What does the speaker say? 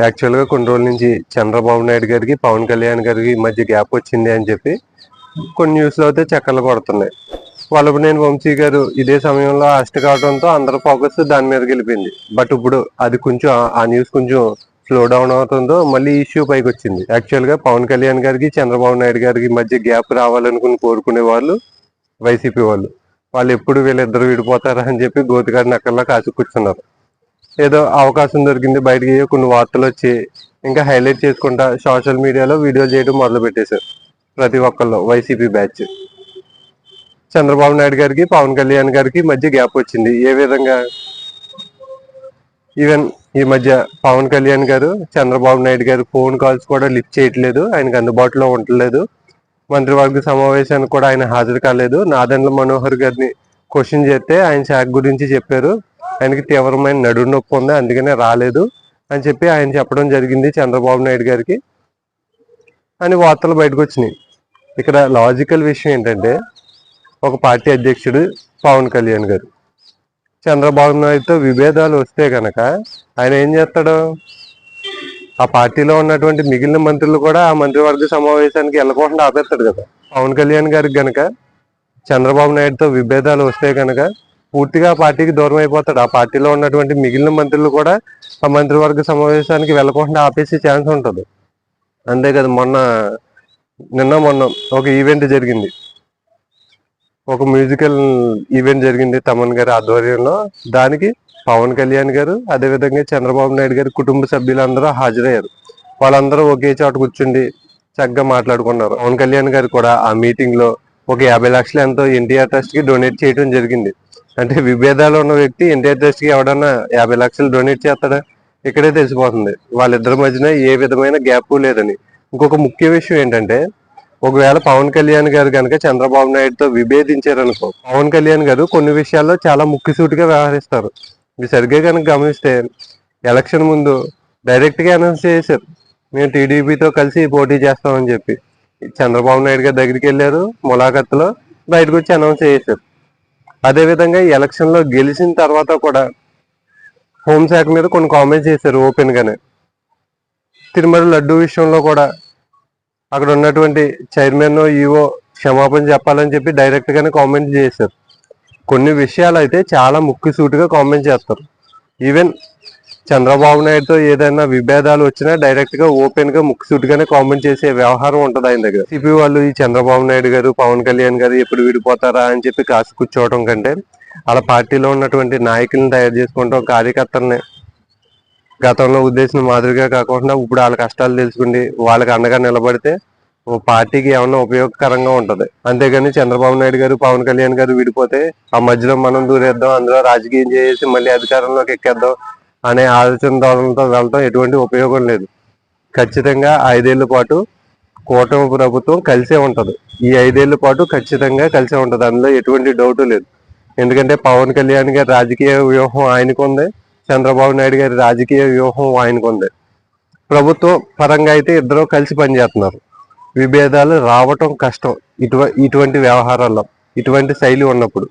యాక్చువల్గా కొన్ని రోజుల నుంచి చంద్రబాబు నాయుడు గారికి పవన్ కళ్యాణ్ గారికి ఈ మధ్య గ్యాప్ వచ్చింది అని చెప్పి కొన్ని న్యూస్లో అయితే చక్కర్లు పడుతున్నాయి వల్లభనేని వంశీ గారు ఇదే సమయంలో అరెస్ట్ కావడంతో అందరి ఫోకస్ దాని మీద గెలిపింది. బట్ ఇప్పుడు అది కొంచెం ఆ- న్యూస్ కొంచెం స్లో డౌన్ అవుతుందో మళ్ళీ ఇష్యూ పైకి వచ్చింది. యాక్చువల్గా పవన్ కళ్యాణ్ గారికి చంద్రబాబు నాయుడు గారికి మధ్య గ్యాప్ రావాలనుకుని కోరుకునే వాళ్ళు వైసీపీ వాళ్ళు. వాళ్ళు ఎప్పుడు వీళ్ళిద్దరు విడిపోతారా అని చెప్పి గోతిగాడిని అక్కర్లా కాచి కూర్చున్నారు ఏదో అవకాశం దొరికింది బయటకి కొన్ని వార్తలు వచ్చి ఇంకా హైలైట్ చేసుకుంటా సోషల్ మీడియాలో వీడియోలు చేయడం మొదలు పెట్టేశారు ప్రతి ఒక్కళ్ళు వైసీపీ బ్యాచ్. చంద్రబాబు నాయుడు గారికి పవన్ కళ్యాణ్ గారికి మధ్య గ్యాప్ వచ్చింది. ఏ విధంగా? ఈవెన్ ఈ మధ్య పవన్ కళ్యాణ్ గారు చంద్రబాబు నాయుడు గారు ఫోన్ కాల్స్ కూడా లిఫ్ట్ చేయట్లేదు ఆయనకు అందుబాటులో ఉండలేదు మంత్రివర్గ సమావేశానికి కూడా ఆయన హాజరు కాలేదు. నాదెండ్ల మనోహర్ గారిని క్వశ్చన్ చేస్తే ఆయన శాఖ గురించి చెప్పారు. ఆయనకి తీవ్రమైన నడుము నొప్పి ఉంది అందుకనే రాలేదు అని చెప్పి ఆయన చెప్పడం జరిగింది చంద్రబాబు నాయుడు గారికి. అని వార్తలు బయటకు వచ్చినాయి. ఇక్కడ లాజికల్ విషయం ఏంటంటే ఒక పార్టీ అధ్యక్షుడు పవన్ కళ్యాణ్ గారు. చంద్రబాబు నాయుడుతో విభేదాలు వస్తే కనుక ఆయన ఏం చేస్తాడు? ఆ పార్టీలో ఉన్నటువంటి మిగిలిన మంత్రులు కూడా ఆ మంత్రివర్గ సమావేశానికి వెళ్ళకుండా ఆపేస్తాడు కదా. పవన్ కళ్యాణ్ గారికి కనుక చంద్రబాబు నాయుడుతో విభేదాలు వస్తే కనుక పూర్తిగా పార్టీకి దూరం అయిపోతాడు. ఆ పార్టీలో ఉన్నటువంటి మిగిలిన మంత్రులు కూడా ఆ మంత్రివర్గ సమావేశానికి వెళ్ళకుండా ఆపేసే ఛాన్స్ ఉంటుంది. అంతే కదా మొన్న నిన్న మొన్న ఒక ఈవెంట్ జరిగింది. ఒక మ్యూజికల్ ఈవెంట్ జరిగింది తమన్ గారి ఆధ్వర్యంలో. దానికి పవన్ కళ్యాణ్ గారు అదేవిధంగా చంద్రబాబు నాయుడు గారి కుటుంబ సభ్యులందరూ హాజరయ్యారు. వాళ్ళందరూ ఒకే చోట కూర్చుండి చక్కగా మాట్లాడుకున్నారు. పవన్ కళ్యాణ్ గారు కూడా ఆ మీటింగ్లో ఒక యాభై లక్షలు ఎంతో ఎన్టీఆర్ ట్రస్ట్కి డొనేట్ చేయడం జరిగింది. అంటే విభేదాలు ఉన్న వ్యక్తి ఎన్టీఆర్ ట్రస్ట్కి ఎవడన్నా యాభై లక్షలు డొనేట్ చేస్తాడా? ఇక్కడే తెలిసిపోతుంది. వాళ్ళిద్దరి మధ్యన ఏ విధమైన గ్యాప్ లేదని. ఇంకొక ముఖ్య విషయం ఏంటంటే ఒకవేళ పవన్ కళ్యాణ్ గారు కనుక చంద్రబాబు నాయుడుతో విభేదించారనుకో పవన్ కళ్యాణ్ గారు కొన్ని విషయాల్లో చాలా ముక్కిసూటిగా వ్యవహరిస్తారు. మీరు సరిగ్గా కనుక గమనిస్తే ఎలక్షన్ ముందు డైరెక్ట్గా అనౌన్స్ చేశారు. మేము టీడీపీతో కలిసి పోటీ చేస్తామని చెప్పి. చంద్రబాబు నాయుడు గారి దగ్గరికి వెళ్ళారు ములాఖత్తులో బయటకు వచ్చి అనౌన్స్ చేశారు. అదేవిధంగా ఈ ఎలక్షన్లో గెలిచిన తర్వాత కూడా హోంశాఖ మీద కొన్ని కామెంట్స్ చేశారు ఓపెన్గానే తిరుమల లడ్డు విషయంలో కూడా అక్కడ ఉన్నటువంటి చైర్మన్ ఈవో క్షమాపణ చెప్పాలని చెప్పి డైరెక్ట్గానే కామెంట్ చేశారు. కొన్ని విషయాలు అయితే చాలా ముక్కుసూటిగా కామెంట్ చేస్తారు. ఈవెన్ చంద్రబాబు నాయుడుతో ఏదైనా విభేదాలు వచ్చినా డైరెక్ట్గా ఓపెన్గా ముక్కుసూటిగానే కామెంట్ చేసే వ్యవహారం ఉంటది ఆయన దగ్గర. సిపి వాళ్ళు ఈ చంద్రబాబు నాయుడు గారు పవన్ కళ్యాణ్ గారు ఎప్పుడు విడిపోతారా అని చెప్పి కాసు కూర్చోవడం కంటే అలా పార్టీలో ఉన్నటువంటి నాయకులను తయారు చేసుకుంటాం కార్యకర్తల్ని. గతంలో ఉద్దేశం మాదిరిగా కాకుండా ఇప్పుడు వాళ్ళ కష్టాలు తెలుసుకుండి వాళ్ళకి అండగా నిలబడితే ఓ పార్టీకి ఏమన్నా ఉపయోగకరంగా ఉంటది. అంతేగాని చంద్రబాబు నాయుడు గారు పవన్ కళ్యాణ్ గారు విడిపోతే ఆ మధ్యలో మనం దూరేద్దాం అందులో రాజకీయం చేసి మళ్ళీ అధికారంలోకి ఎక్కేద్దాం అనే ఆలోచన ధోరణితో వెళ్ళడం ఎటువంటి ఉపయోగం లేదు. ఖచ్చితంగా ఐదేళ్ళ పాటు కూటమి ప్రభుత్వం కలిసే ఉంటుంది. ఈ ఐదేళ్ళ పాటు ఖచ్చితంగా కలిసే ఉంటుంది. అందులో ఎటువంటి డౌట్ లేదు. ఎందుకంటే పవన్ కళ్యాణ్ గారి రాజకీయ వ్యూహం ఆయనకు ఉంది చంద్రబాబు నాయుడు గారి రాజకీయ వ్యూహం ఆయనకు ఉంది ప్రభుత్వం పరంగా అయితే ఇద్దరు కలిసి పనిచేస్తున్నారు. విభేదాలు రావటం కష్టం. ఇటువ ఇటువంటి వ్యవహారాల్లో ఇటువంటి శైలి ఉన్నప్పుడు.